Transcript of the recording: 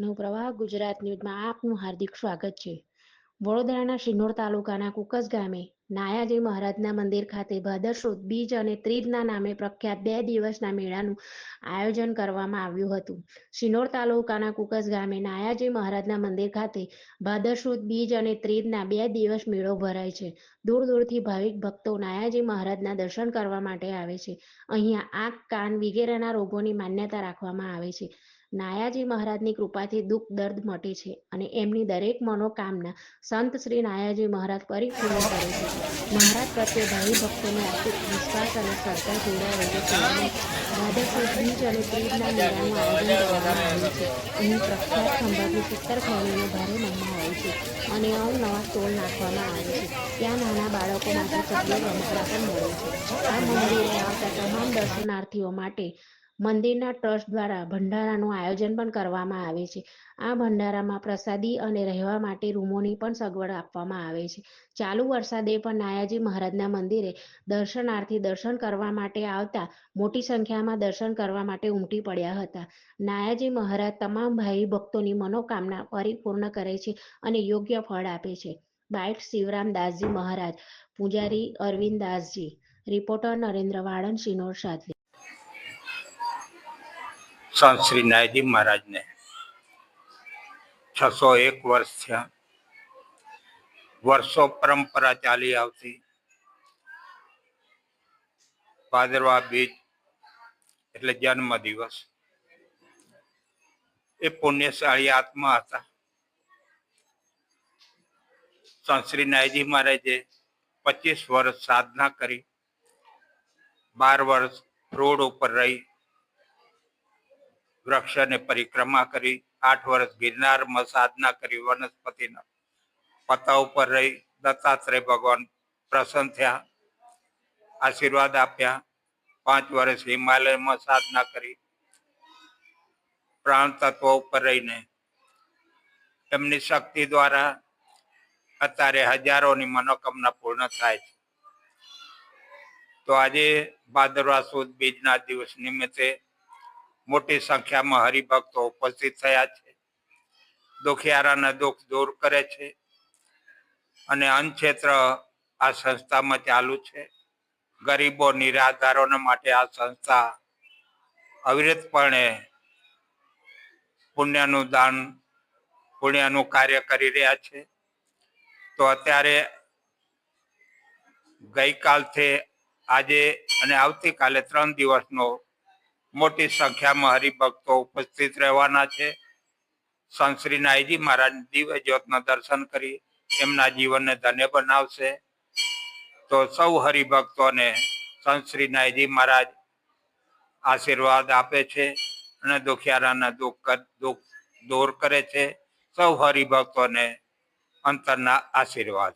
નવપ્રવાહ ગુજરાત ન્યૂઝમાં આપનું હાર્દિક સ્વાગત છે. વડોદરાના શિનોર તાલુકાના કુકસ ગામે નાયાજી મહારાજના મંદિર ખાતે ભાદરસુદ બીજ અને ત્રીજના નામે પ્રખ્યાત બે દિવસના મેળાનું આયોજન કરવામાં આવ્યું હતું. શિનોર તાલુકાના કુકસ ગામે નાયાજી મહારાજના મંદિર ખાતે ભાદરસુદ બીજ અને ત્રીજના બે દિવસ મેળો ભરાય છે. દૂર દૂરથી ભાવિક ભક્તો નાયાજી મહારાજના દર્શન કરવા માટે આવે છે. અહીંયા આંખ, કાન વગેરેના રોગોની માન્યતા રાખવામાં આવે છે. નાયાજી મહારાજની કૃપાથી દુઃખ, દર્દ મટે છે અને એમની દરેક મનોકામના સંત શ્રી નાયાજી મહારાજ પરિપૂર્ણ કરે છે. મહારાજ પ્રત્યે ભાવિ ભક્તોનો અતૂટ વિશ્વાસ અને શ્રદ્ધા જોડાયેલો છે. અને ભાદરપુર બીજ અને ત્રીજના મેળાનું આયોજન કરવામાં આવ્યું છે. અહીં પ્રખ્યાત ખંભાતની સિત્તર ખવણીનો ભારે મહિમા હોય છે અને અવનવા સ્ટોલ નાખવામાં આવે છે. ત્યાં નાના બાળકો માટે સભ્ય રમકડા પણ મળે છે. આ મંદિરે આવતા તમામ દર્શનાર્થીઓ માટે મંદિરના ટ્રસ્ટ દ્વારા ભંડારાનું આયોજન પણ કરવામાં આવે છે. આ ભંડારામાં પ્રસાદી અને રહેવા માટે રૂમોની પણ સગવડ આપવામાં આવે છે. ચાલુ વરસાદે પણ નાયાજી મહારાજના મંદિરે દર્શનાર્થી દર્શન કરવા માટે આવતા મોટી સંખ્યામાં દર્શન કરવા માટે ઉમટી પડ્યા હતા. નાયાજી મહારાજ તમામ ભાઈ ભક્તોની મનોકામના પરિપૂર્ણ કરે છે અને યોગ્ય ફળ આપે છે. બાઇટ શિવરામ દાસજી મહારાજ, પૂજારી અરવિંદ દાસજી રિપોર્ટર નરેન્દ્ર વાળન શિનોર સાદલી સંત શ્રી નાયજી મહારાજને. છસો એક વર્ષ થયા. વર્ષો પરંપરા ચાલી આવતી. ભાદરવા બીજ એટલે જન્મ દિવસ એ પુણ્યશાળી આત્મા હતા. સંત શ્રી નાયજી મહારાજે પચીસ વર્ષ સાધના કરી. બાર વર્ષ રોડ ઉપર રહી. વૃક્ષને પરિક્રમા કરી આઠ વર્ષ ગિરનારમાં સાધના કરી વનસ્પતિના પતા ઉપર રહી દત્તાત્રેય ભગવાન પ્રસન્ન થયા, આશીર્વાદ આપ્યા. પાંચ વર્ષ હિમાલયમાં સાધના કરી પ્રાણ તત્વ ઉપર રહીને એમની શક્તિ દ્વારા અત્યારે હજારોની મનોકામના પૂર્ણ થાય છે. તો આજે ભાદરવા સુદ બીજના દિવસ નિમિત્તે મોટી સંખ્યામાં હરિભક્તો ઉપસ્થિત થયા છે. દુખિયારાના દુઃખ દૂર કરે છે અને અન્નક્ષેત્ર આ સંસ્થામાં ચાલુ છે. ગરીબો નિરાધારોના માટે આ સંસ્થા અવિરતપણે પુણ્યનું દાન, પુણ્યનું કાર્ય કરી રહ્યા છે. તો અત્યારે ગઈકાલથી આજે અને આવતીકાલે ત્રણ દિવસનો મોટી સંખ્યામાં હરિભક્તો ઉપસ્થિત રહેવાના છે. સંત શ્રી નાયજી મહારાજ દિવ્ય જ્યોતના દર્શન કરી એમના જીવનને ધન્ય બનાવશે. તો સૌ હરિભક્તોને સંત શ્રી નાયજી મહારાજ આશીર્વાદ આપે છે અને દુખિયારાના દુઃખ દુઃખ દૂર કરે છે. સૌ હરિભક્તોને અંતરના આશીર્વાદ.